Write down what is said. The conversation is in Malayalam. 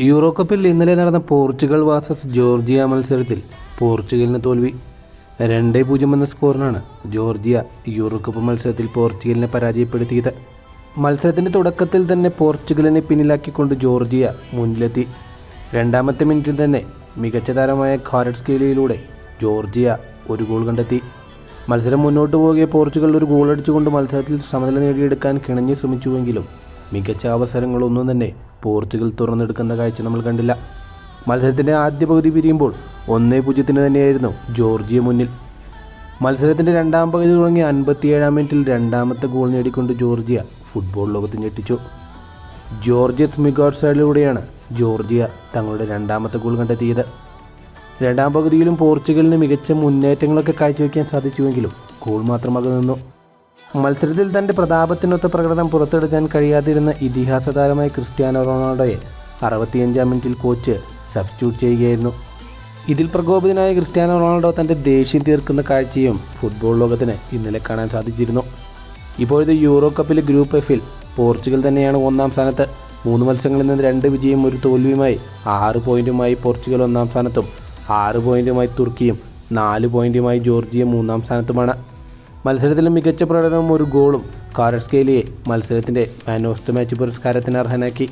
യൂറോ കപ്പിൽ ഇന്നലെ നടന്ന പോർച്ചുഗൽ വാസസ് ജോർജിയ മത്സരത്തിൽ പോർച്ചുഗലിന് തോൽവി. രണ്ട് പൂജ്യം എന്ന സ്കോറിനാണ് ജോർജിയ യൂറോ കപ്പ് മത്സരത്തിൽ പോർച്ചുഗലിനെ പരാജയപ്പെടുത്തിയത്. മത്സരത്തിന്റെ തുടക്കത്തിൽ തന്നെ പോർച്ചുഗലിനെ പിന്നിലാക്കിക്കൊണ്ട് ജോർജിയ മുന്നിലെത്തി. രണ്ടാമത്തെ മിനിറ്റിൽ തന്നെ മികച്ച താരമായ ഖാരഡ്സ്കേലിയിലൂടെ ജോർജിയ ഒരു ഗോൾ കണ്ടെത്തി. മത്സരം മുന്നോട്ട് പോകെ പോർച്ചുഗൽ ഒരു ഗോൾ അടിച്ചുകൊണ്ട് മത്സരത്തിൽ സമനില നേടിയെടുക്കാൻ കിണഞ്ഞു ശ്രമിച്ചുവെങ്കിലും മികച്ച അവസരങ്ങളൊന്നും തന്നെ പോർച്ചുഗൽ തുറന്നെടുക്കുന്ന കാഴ്ച നമ്മൾ കണ്ടില്ല. മത്സരത്തിന്റെ ആദ്യ പകുതി പിരിയുമ്പോൾ ഒന്നേ പൂജ്യത്തിന് തന്നെയായിരുന്നു ജോർജിയ മുന്നിൽ. മത്സരത്തിന്റെ രണ്ടാം പകുതി തുടങ്ങി അൻപത്തിയേഴാം മിനിറ്റിൽ രണ്ടാമത്തെ ഗോൾ നേടിക്കൊണ്ട് ജോർജിയ ഫുട്ബോൾ ലോകത്ത് ഞെട്ടിച്ചു. ജോർജിയസ് മിഗോട്സയിലൂടെയാണ് ജോർജിയ തങ്ങളുടെ രണ്ടാമത്തെ ഗോൾ കണ്ടെത്തിയത്. രണ്ടാം പകുതിയിലും പോർച്ചുഗലിന് മികച്ച മുന്നേറ്റങ്ങളൊക്കെ കാഴ്ചവെക്കാൻ സാധിച്ചുവെങ്കിലും ഗോൾ മാത്രമാകെ നിന്നു. മത്സരത്തിൽ തന്റെ പ്രതാപത്തിനൊത്ത പ്രകടനം പുറത്തെടുക്കാൻ കഴിയാതിരുന്ന ഇതിഹാസ താരമായ ക്രിസ്ത്യാനോ റൊണാൾഡോയെ അറുപത്തിയഞ്ചാം മിനിറ്റിൽ കോച്ച് സബ്സ്റ്റിറ്റ്യൂട്ട് ചെയ്യുകയായിരുന്നു. ഇതിൽ പ്രകോപിതനായ ക്രിസ്ത്യാനോ റൊണാൾഡോ തന്റെ ദേഷ്യം തീർക്കുന്ന കാഴ്ചയും ഫുട്ബോൾ ലോകത്തിന് ഇന്നലെ കാണാൻ സാധിച്ചിരുന്നു. ഇപ്പോഴത്തെ യൂറോ കപ്പിലെ ഗ്രൂപ്പ് എഫിൽ പോർച്ചുഗൽ തന്നെയാണ് ഒന്നാം സ്ഥാനത്ത്. മൂന്ന് മത്സരങ്ങളിൽ നിന്ന് രണ്ട് വിജയം ഒരു തോൽവിയുമായി ആറ് പോയിന്റുമായി പോർച്ചുഗൽ ഒന്നാം സ്ഥാനത്തും ആറ് പോയിന്റുമായി തുർക്കിയും നാല് പോയിന്റുമായി ജോർജിയ മൂന്നാം സ്ഥാനത്തുമാണ്. മത്സരത്തിൽ മികച്ച പ്രകടനവും ഒരു ഗോളും കാരസ്കേലിയെ മത്സരത്തിന്റെ മാൻ ഓഫ് ദ മാച്ച് പുരസ്കാരത്തിന് അർഹനാക്കി.